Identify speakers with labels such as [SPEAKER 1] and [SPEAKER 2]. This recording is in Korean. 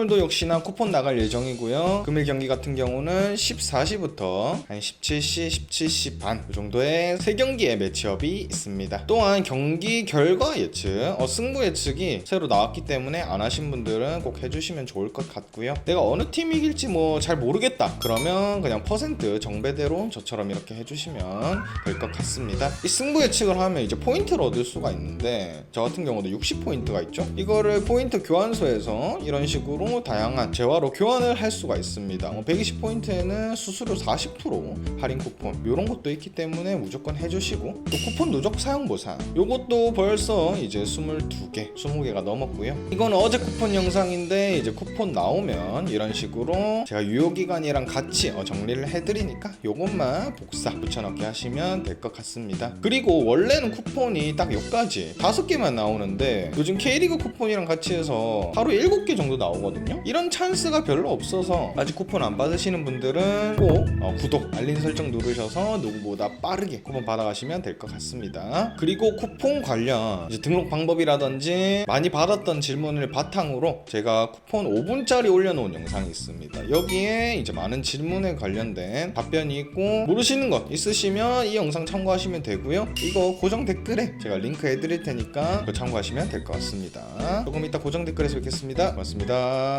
[SPEAKER 1] 오늘도 역시나 쿠폰 나갈 예정이고요. 금일 경기 같은 경우는 14시부터 한 17시, 17시 반 정도의 세 경기의 매치업이 있습니다. 또한 경기 결과 예측, 어, 승부 예측이 새로 나왔기 때문에 안 하신 분들은 꼭 해주시면 좋을 것 같고요. 내가 어느 팀이 이길지 뭐 잘 모르겠다. 그러면 그냥 퍼센트 정배대로 저처럼 이렇게 해주시면 될 것 같습니다. 이 승부 예측을 하면 이제 포인트를 얻을 수가 있는데 저 같은 경우도 60포인트가 있죠. 이거를 포인트 교환소에서 이런 식으로 다양한 재화로 교환을 할 수가 있습니다. 120포인트에는 수수료 40% 할인 쿠폰 이런 것도 있기 때문에 무조건 해주시고 또 쿠폰 누적 사용 보상 요것도 벌써 이제 22개, 20개가 넘었고요. 이건 어제 쿠폰 영상인데 이제 쿠폰 나오면 이런 식으로 제가 유효 기간이랑 같이 어, 정리를 해드리니까 요것만 복사 붙여넣기 하시면 될 것 같습니다. 그리고 원래는 쿠폰이 딱 여기까지 다섯 개만 나오는데 요즘 K리그 쿠폰이랑 같이 해서 하루 7개 정도 나오거든요. 이런 찬스가 별로 없어서 아직 쿠폰 안 받으시는 분들은 꼭 어, 구독, 알림 설정 누르셔서 누구보다 빠르게 쿠폰 받아가시면 될 것 같습니다. 그리고 쿠폰 관련 등록 방법이라든지 많이 받았던 질문을 바탕으로 제가 쿠폰 5분짜리 올려놓은 영상이 있습니다. 여기에 이제 많은 질문에 관련된 답변이 있고 모르시는 것 있으시면 이 영상 참고하시면 되고요. 이거 고정 댓글에 제가 링크 해드릴 테니까 참고하시면 될 것 같습니다. 조금 이따 고정 댓글에서 뵙겠습니다. 고맙습니다.